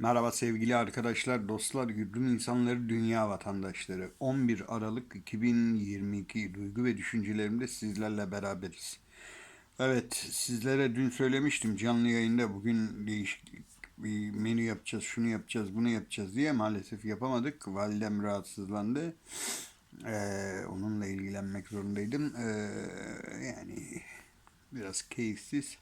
Merhaba sevgili arkadaşlar, dostlar, gürdüm insanları, dünya vatandaşları. 11 Aralık 2022 duygu ve düşüncelerimde sizlerle beraberiz. Evet, sizlere dün söylemiştim canlı yayında bugün değişik bir menü yapacağız, şunu yapacağız, bunu yapacağız diye maalesef yapamadık. Validem rahatsızlandı. Ee, onunla ilgilenmek zorundaydım. Ee, yani biraz keyifsiz.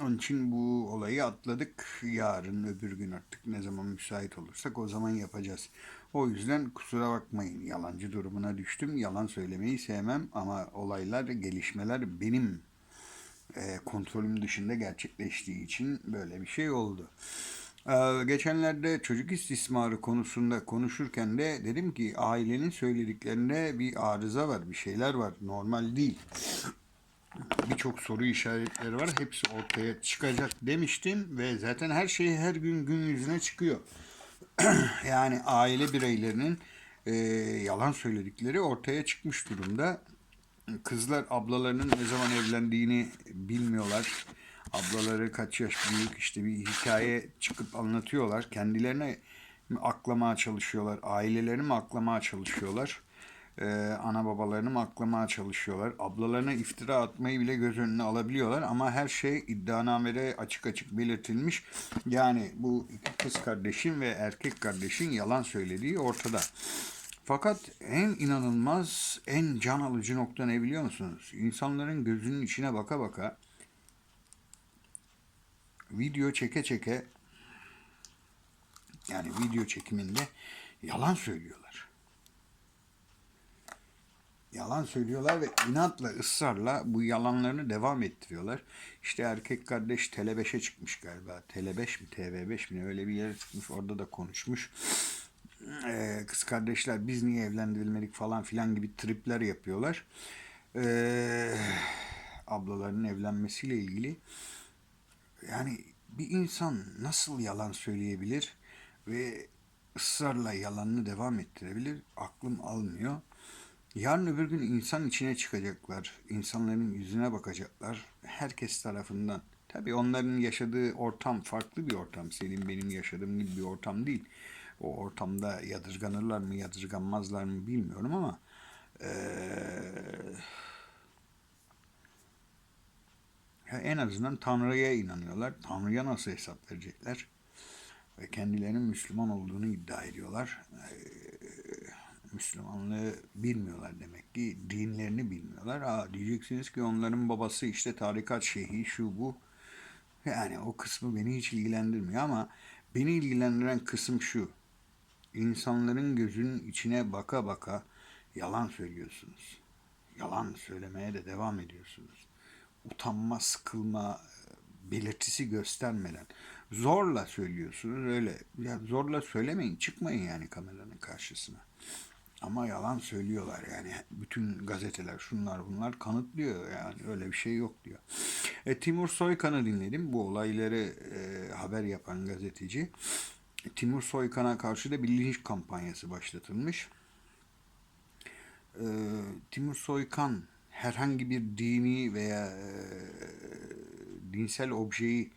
Onun için bu olayı atladık. Yarın öbür gün artık ne zaman müsait olursak o zaman yapacağız. O yüzden kusura bakmayın yalancı durumuna düştüm. Yalan söylemeyi sevmem ama olaylar, gelişmeler benim e, kontrolüm dışında gerçekleştiği için böyle bir şey oldu. Ee, geçenlerde çocuk istismarı konusunda konuşurken de dedim ki ailenin söylediklerinde bir arıza var, bir şeyler var, normal değil birçok soru işaretleri var. Hepsi ortaya çıkacak demiştim ve zaten her şey her gün gün yüzüne çıkıyor. yani aile bireylerinin e, yalan söyledikleri ortaya çıkmış durumda. Kızlar ablalarının ne zaman evlendiğini bilmiyorlar. Ablaları kaç yaş büyük işte bir hikaye çıkıp anlatıyorlar. Kendilerine mi aklamaya çalışıyorlar, ailelerini mi aklamaya çalışıyorlar e, ana babalarını mı aklamaya çalışıyorlar. Ablalarına iftira atmayı bile göz önüne alabiliyorlar ama her şey iddianamede açık açık belirtilmiş. Yani bu kız kardeşin ve erkek kardeşin yalan söylediği ortada. Fakat en inanılmaz, en can alıcı nokta ne biliyor musunuz? İnsanların gözünün içine baka baka video çeke çeke yani video çekiminde yalan söylüyorlar yalan söylüyorlar ve inatla, ısrarla bu yalanlarını devam ettiriyorlar. İşte erkek kardeş Tele5'e çıkmış galiba. Tele5 mi, TV5 mi öyle bir yere çıkmış. Orada da konuşmuş. Ee, kız kardeşler biz niye evlendirilmedik falan filan gibi tripler yapıyorlar. Ee, ablaların evlenmesiyle ilgili. Yani bir insan nasıl yalan söyleyebilir ve ısrarla yalanını devam ettirebilir? Aklım almıyor. Yarın öbür gün insan içine çıkacaklar. insanların yüzüne bakacaklar. Herkes tarafından. Tabii onların yaşadığı ortam farklı bir ortam. Senin benim yaşadığım gibi bir ortam değil. O ortamda yadırganırlar mı yadırganmazlar mı bilmiyorum ama ee, en azından Tanrı'ya inanıyorlar. Tanrı'ya nasıl hesap verecekler? Ve kendilerinin Müslüman olduğunu iddia ediyorlar. Müslümanlığı bilmiyorlar demek ki. Dinlerini bilmiyorlar. Aa, diyeceksiniz ki onların babası işte tarikat şeyhi şu bu. Yani o kısmı beni hiç ilgilendirmiyor ama beni ilgilendiren kısım şu. İnsanların gözünün içine baka baka yalan söylüyorsunuz. Yalan söylemeye de devam ediyorsunuz. Utanma, sıkılma belirtisi göstermeden zorla söylüyorsunuz öyle. Ya zorla söylemeyin, çıkmayın yani kameranın karşısına. Ama yalan söylüyorlar yani bütün gazeteler şunlar bunlar kanıtlıyor yani öyle bir şey yok diyor. E, Timur Soykan'ı dinledim bu olayları e, haber yapan gazeteci. Timur Soykan'a karşı da bir linç kampanyası başlatılmış. E, Timur Soykan herhangi bir dini veya e, dinsel objeyi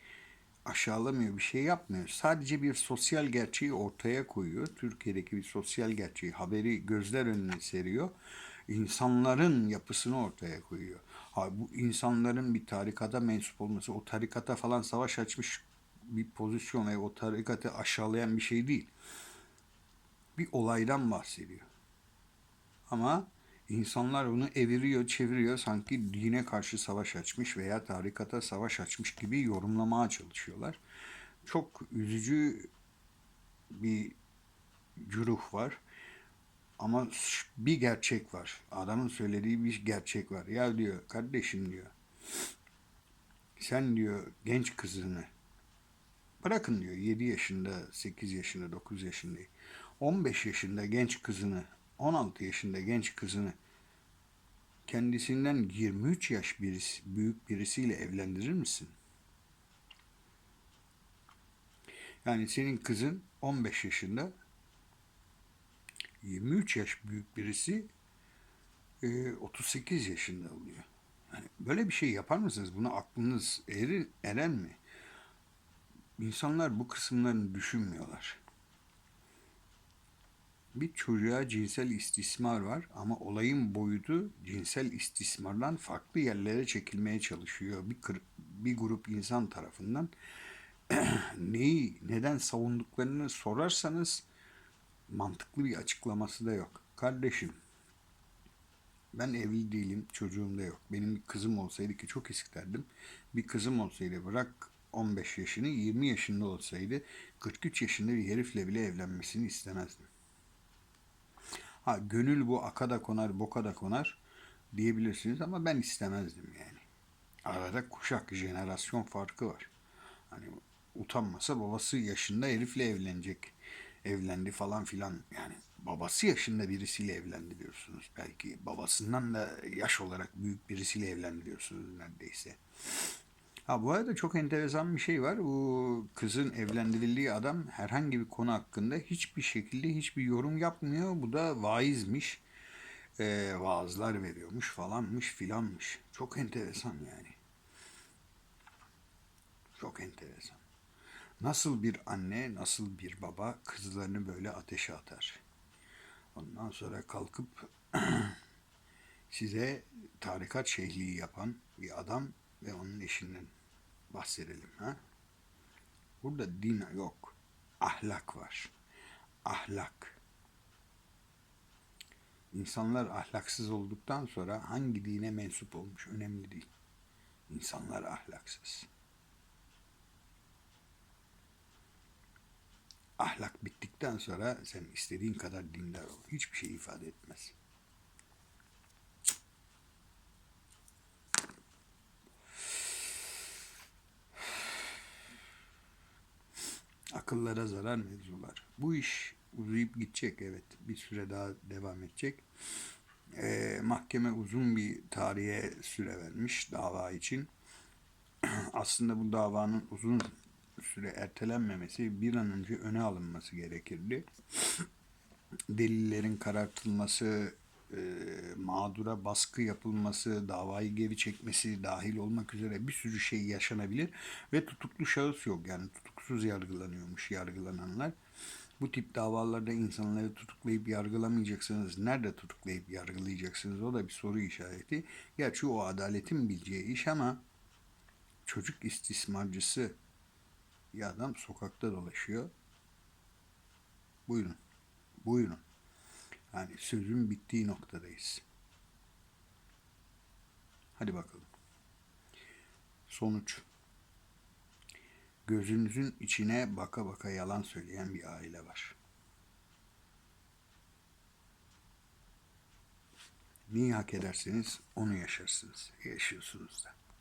aşağılamıyor, bir şey yapmıyor. Sadece bir sosyal gerçeği ortaya koyuyor. Türkiye'deki bir sosyal gerçeği, haberi gözler önüne seriyor. İnsanların yapısını ortaya koyuyor. Ha, bu insanların bir tarikata mensup olması, o tarikata falan savaş açmış bir pozisyon ve o tarikatı aşağılayan bir şey değil. Bir olaydan bahsediyor. Ama İnsanlar bunu eviriyor, çeviriyor sanki dine karşı savaş açmış veya tarikata savaş açmış gibi yorumlamaya çalışıyorlar. Çok üzücü bir cüruh var. Ama bir gerçek var. Adamın söylediği bir gerçek var. Ya diyor kardeşim diyor. Sen diyor genç kızını bırakın diyor 7 yaşında, 8 yaşında, 9 yaşında, 15 yaşında genç kızını 16 yaşında genç kızını kendisinden 23 yaş birisi, büyük birisiyle evlendirir misin? Yani senin kızın 15 yaşında 23 yaş büyük birisi 38 yaşında oluyor. Yani böyle bir şey yapar mısınız? Buna aklınız erir, eren mi? İnsanlar bu kısımlarını düşünmüyorlar. Bir çocuğa cinsel istismar var ama olayın boyutu cinsel istismardan farklı yerlere çekilmeye çalışıyor. Bir, kır- bir grup insan tarafından neyi, neden savunduklarını sorarsanız mantıklı bir açıklaması da yok. Kardeşim, ben evli değilim, çocuğum da yok. Benim bir kızım olsaydı ki çok isterdim. Bir kızım olsaydı bırak 15 yaşını 20 yaşında olsaydı 43 yaşında bir herifle bile evlenmesini istemezdim. Ha gönül bu akada konar boka da konar diyebilirsiniz ama ben istemezdim yani. Arada kuşak jenerasyon farkı var. Hani utanmasa babası yaşında herifle evlenecek. Evlendi falan filan. Yani babası yaşında birisiyle evlendi diyorsunuz. Belki babasından da yaş olarak büyük birisiyle evlendi diyorsunuz neredeyse. Ha bu arada çok enteresan bir şey var. Bu kızın evlendirildiği adam herhangi bir konu hakkında hiçbir şekilde hiçbir yorum yapmıyor. Bu da vaizmiş. Ee, vaazlar veriyormuş falanmış filanmış. Çok enteresan yani. Çok enteresan. Nasıl bir anne, nasıl bir baba kızlarını böyle ateşe atar? Ondan sonra kalkıp size tarikat şeyhliği yapan bir adam ve onun eşinden bahsedelim. Ha? Burada din yok. Ahlak var. Ahlak. İnsanlar ahlaksız olduktan sonra hangi dine mensup olmuş önemli değil. İnsanlar ahlaksız. Ahlak bittikten sonra sen istediğin kadar dindar ol. Hiçbir şey ifade etmez. Akıllara zarar mevzular. Bu iş uzayıp gidecek evet. Bir süre daha devam edecek. Ee, mahkeme uzun bir tarihe süre vermiş dava için. Aslında bu davanın uzun süre ertelenmemesi bir an önce öne alınması gerekirdi. Delillerin karartılması, e, mağdura baskı yapılması, davayı geri çekmesi dahil olmak üzere bir sürü şey yaşanabilir ve tutuklu şahıs yok. Yani tutuksuz yargılanıyormuş yargılananlar. Bu tip davalarda insanları tutuklayıp yargılamayacaksınız. Nerede tutuklayıp yargılayacaksınız? O da bir soru işareti. Gerçi o adaletin bileceği iş ama çocuk istismarcısı bir adam sokakta dolaşıyor. Buyurun. Buyurun. Yani sözün bittiği noktadayız. Hadi bakalım. Sonuç. Gözünüzün içine baka baka yalan söyleyen bir aile var. Neyi hak ederseniz onu yaşarsınız. Yaşıyorsunuz da.